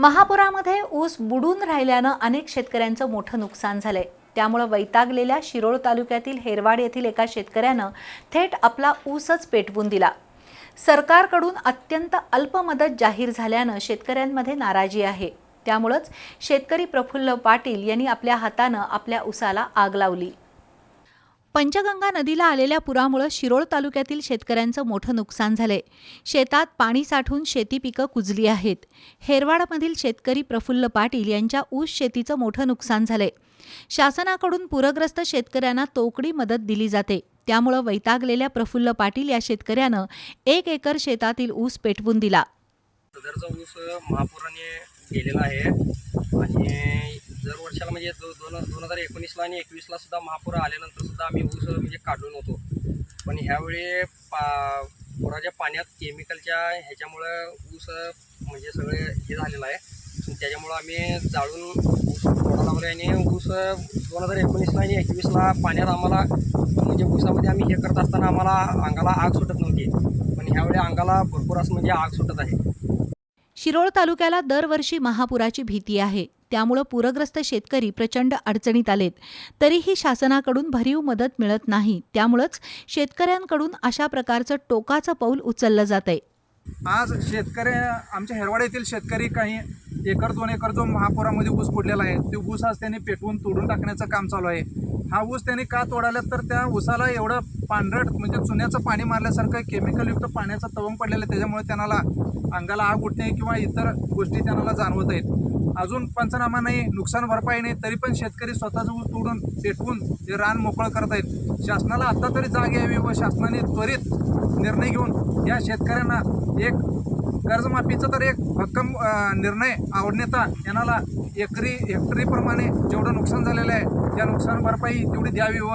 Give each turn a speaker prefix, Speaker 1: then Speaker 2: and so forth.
Speaker 1: महापुरामध्ये ऊस बुडून राहिल्यानं अनेक शेतकऱ्यांचं मोठं नुकसान झालंय. त्यामुळं वैतागलेल्या शिरोळ तालुक्यातील हेरवाड येथील एका शेतकऱ्यानं थेट आपला ऊसच पेटवून दिला. सरकारकडून अत्यंत अल्प मदत जाहीर झाल्यानं शेतकऱ्यांमध्ये नाराजी आहे. त्यामुळंच शेतकरी प्रफुल्ल पाटील यांनी आपल्या हातानं आपल्या ऊसाला आग लावली. पंचगंगा नदीला आलेल्या पुरामुळं शिरोळ तालुक्यातील शेतकऱ्यांचं मोठं नुकसान झालंय. शेतात पाणी साठून शेती पिकं कुजली आहेत. हेरवाडामधील शेतकरी प्रफुल्ल पाटील यांच्या ऊस शेतीचं मोठं नुकसान झालंय. शासनाकडून पूरग्रस्त शेतकऱ्यांना तोकडी मदत दिली जाते. त्यामुळं वैतागलेल्या प्रफुल्ल पाटील या शेतकऱ्यानं एक एकर शेतातील ऊस पेटवून दिला.
Speaker 2: सदरचा ऊस महापुराने गेलेला आहे. आणि वर्षाला म्हणजे दो दोन दोन हजार एकोणीसला आणि एकवीसला सुद्धा महापूर आल्यानंतर सुद्धा आम्ही ऊस म्हणजे काढून होतो पण ह्यावेळी पा पुराच्या पाण्यात केमिकलच्या ह्याच्यामुळं ऊस म्हणजे सगळे हे झालेलं आहे. त्याच्यामुळं आम्ही जाळून ऊस तोडा लावले आणि ऊस दोन हजार एकोणीसला आणि एकवीसला पाण्यात आम्हाला म्हणजे ऊसामध्ये आम्ही हे करत असताना आम्हाला अंगाला आग सुटत नव्हती. पण ह्यावेळी अंगाला भरपूर असं म्हणजे आग सुटत आहे.
Speaker 1: शिरोळ तालुक्याला दरवर्षी महापुराची भीती आहे. त्यामुळं पूरग्रस्त शेतकरी प्रचंड अडचणीत आलेत. तरीही शासनाकडून भरीव मदत मिळत नाही. त्यामुळंच शेतकऱ्यांकडून अशा प्रकारचं टोकाचं पाऊल उचललं आहे
Speaker 3: आज शेतकरी आमच्या हेरवाड येथील शेतकरी काही एकर दोन एकर जो महापुरामध्ये ऊस पडलेला आहे तो ऊस आज त्यांनी पेटवून तोडून टाकण्याचं काम चालू आहे. हा ऊस त्यांनी का तोडाला तर त्या ऊसाला एवढं पांढरट म्हणजे चुन्याचं पाणी मारल्यासारखं केमिकलयुक्त पाण्याचं तवंग पडलेलं आहे. त्याच्यामुळे त्यांना अंगाला आग उठणे किंवा इतर गोष्टी त्यांना जाणवत आहेत. अजून पंचनामा नाही नुकसान भरपाई नाही तरी पण शेतकरी स्वतःचं ऊस तोडून पेटवून ते रान मोकळं करत आहेत शासनाला आत्ता तरी जाग यावी व शासनाने त्वरित निर्णय घेऊन या शेतकऱ्यांना एक कर्जमाफीचा तर एक भक्कम निर्णय आवडण्याचा यांना एकरी हेक्टरीप्रमाणे जेवढं नुकसान झालेलं आहे त्या नुकसान भरपाई तेवढी द्यावी व